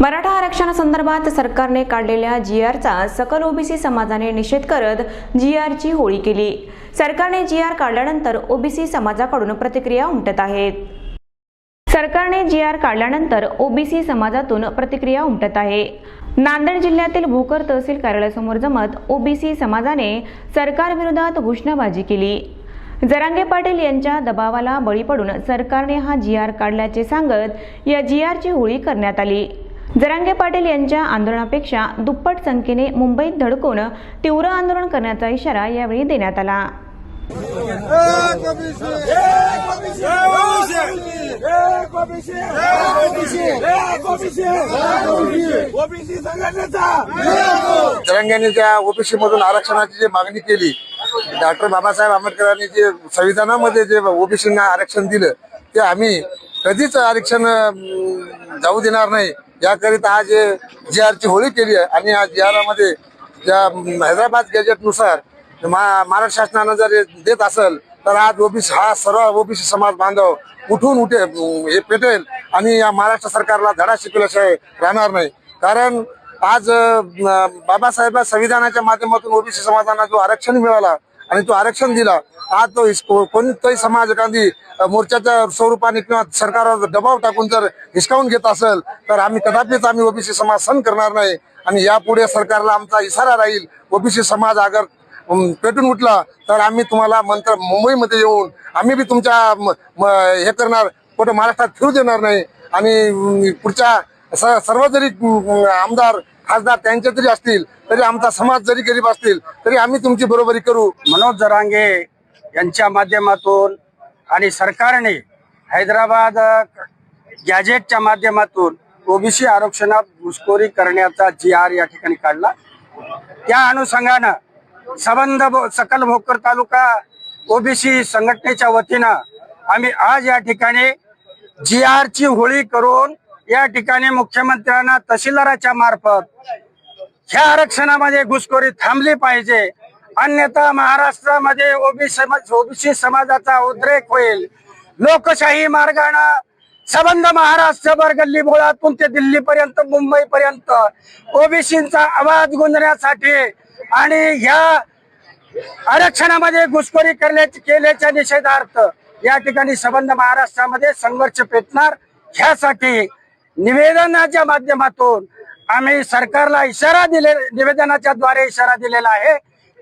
मराठा आरक्षणासंदर्भात सरकारने काढलेल्या जी आरचा सकल ओबीसी समाजाने निषेध करत जी आरची होळी केली. सरकारने जी आर काढल्यानंतर ओबीसी समाजाकडून प्रतिक्रिया उमटत आहेत. सरकारने जी आर काढल्यानंतर ओबीसी समाजातून प्रतिक्रिया उमटत आहे. नांदेड जिल्ह्यातील भोकर तहसील कार्यालयासमोर जमत ओबीसी समाजाने सरकारविरोधात घोषणाबाजी केली. जरांगे पाटील यांच्या दबावाला बळी पडून सरकारने हा जी आर काढल्याचे सांगत या जी आरची होळी करण्यात आली. जरांगे पाटील यांच्या आंदोलनापेक्षा दुप्पट संख्येने मुंबईत धडकून तीव्र आंदोलन करण्याचा इशारा यावेळी देण्यात आला. जरांग्यांनी त्या ओबीसी मधून आरक्षणाची जी मागणी केली डॉक्टर बाबासाहेब आंबेडकरांनी जे संविधानामध्ये जे ओबीसींना आरक्षण दिलं ते आम्ही कधीच आरक्षण जाऊ देणार नाही. याकरिता आज जी आरची होळी केली आहे आणि आज जी आर ज्या हैदराबाद गॅजेटनुसार मा- महाराष्ट्र शासनानं जर देत असेल तर आज ओबीसी हा सर्व ओबीसी समाज बांधव उठून उठे हे पेटेल आणि या महाराष्ट्र सरकारला धडा शिकल्याशिवाय राहणार नाही. कारण आज अं, बाबासाहेब संविधानाच्या माध्यमातून ओबीसी समाजांना जो आरक्षण मिळाला आणि तो आरक्षण दिला आज तो हिस- को- कोणताही समाज एखादी मोर्चाच्या स्वरूपाने किंवा सरकारवर दबाव टाकून जर हिसकावून घेत असेल तर आम्ही कदापिच आम्ही ओबीसी समाज सहन करणार नाही. आणि यापुढे सरकारला आमचा इशारा राहील ओबीसी समाज अगर पेटून उठला तर आम्ही तुम्हाला मंत्र मुंबईमध्ये येऊन आम्ही बी तुमच्या म- म- हे करणार कुठं महाराष्ट्रात फिरू देणार नाही. आणि पुढच्या स- सर्व जरी आमदार खासदार त्यांचे जरी असतील तरी आमचा समाज जरी गरीब असतील तरी आम्ही तुमची बरोबरी करू. मनोज जरांगे यांच्या माध्यमातून आणि सरकारने हैदराबाद गॅजेटच्या माध्यमातून ओबीसी आरक्षणात घुसखोरी करण्याचा जी आर या ठिकाणी काढला. त्या अनुषंगानं संबंध भो- सकल भोकर तालुका ओबीसी संघटनेच्या वतीनं आम्ही आज या ठिकाणी जी आरची होळी करून या ठिकाणी मुख्यमंत्र्यांना तहसीलदाराच्या मार्फत ह्या आरक्षणामध्ये घुसखोरी थांबली पाहिजे. अन्यथा महाराष्ट्रामध्ये ओबीसी ओबीसी समाजाचा उद्रेक होईल. लोकशाही मार्गानं संबंध महाराष्ट्रभर गल्ली बोळातून ते दिल्लीपर्यंत मुंबईपर्यंत ओबीसींचा आवाज गुंजण्यासाठी आणि ह्या आरक्षणामध्ये घुसखोरी करण्याची केल्याच्या निषेधार्थ या ठिकाणी संबंध महाराष्ट्रामध्ये संघर्ष पेटणार. ह्यासाठी निवेदनाच्या माध्यमातून आम्ही सरकारला इशारा दिले निवेदनाच्या द्वारे इशारा दिलेला आहे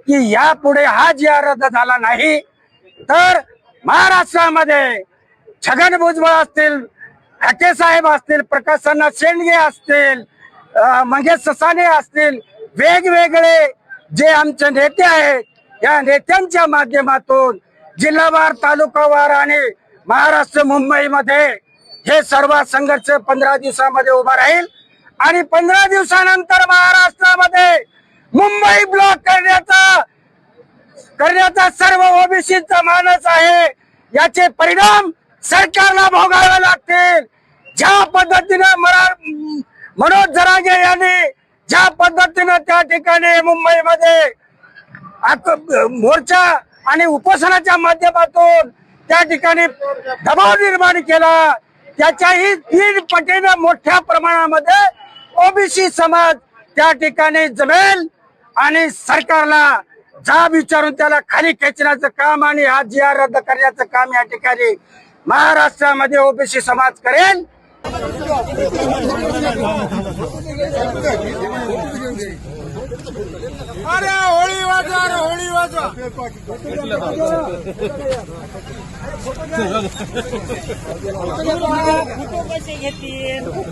की यापुढे हा जिया रद्द झाला नाही तर महाराष्ट्रामध्ये छगन भुजबळ असतील हके साहेब असतील प्रकाशना शेंडगे असतील मंगेश ससाने असतील वेगवेगळे जे आमचे नेते आहेत या नेत्यांच्या माध्यमातून जिल्हावार तालुकावार आणि महाराष्ट्र मुंबईमध्ये हे सर्व संघर्ष पंधरा दिवसामध्ये उभा राहील. आणि पंधरा दिवसानंतर महाराष्ट्रामध्ये मुंबई ब्लॉक करण्याचा करण्याचा सर्व ओबीसीचा मानस आहे. याचे परिणाम सरकारला भोगावे लागतील. ज्या पद्धतीने मरा- मनोज जरांगे यांनी ज्या पद्धतीनं त्या ठिकाणी मुंबईमध्ये मोर्चा आणि उपोषणाच्या माध्यमातून त्या ठिकाणी दबाव निर्माण केला त्याच्याही तीन पटीनं मोठ्या प्रमाणामध्ये ओबीसी समाज त्या ठिकाणी जमेल आणि सरकारला जा विचारून त्याला खाली खेचण्याचं काम आणि हा जी आर रद्द करण्याचं काम या ठिकाणी महाराष्ट्रामध्ये ओबीसी समाज करेल. અરે હોળી વાંચો અરે હોળી વાંચો ફોટો પછી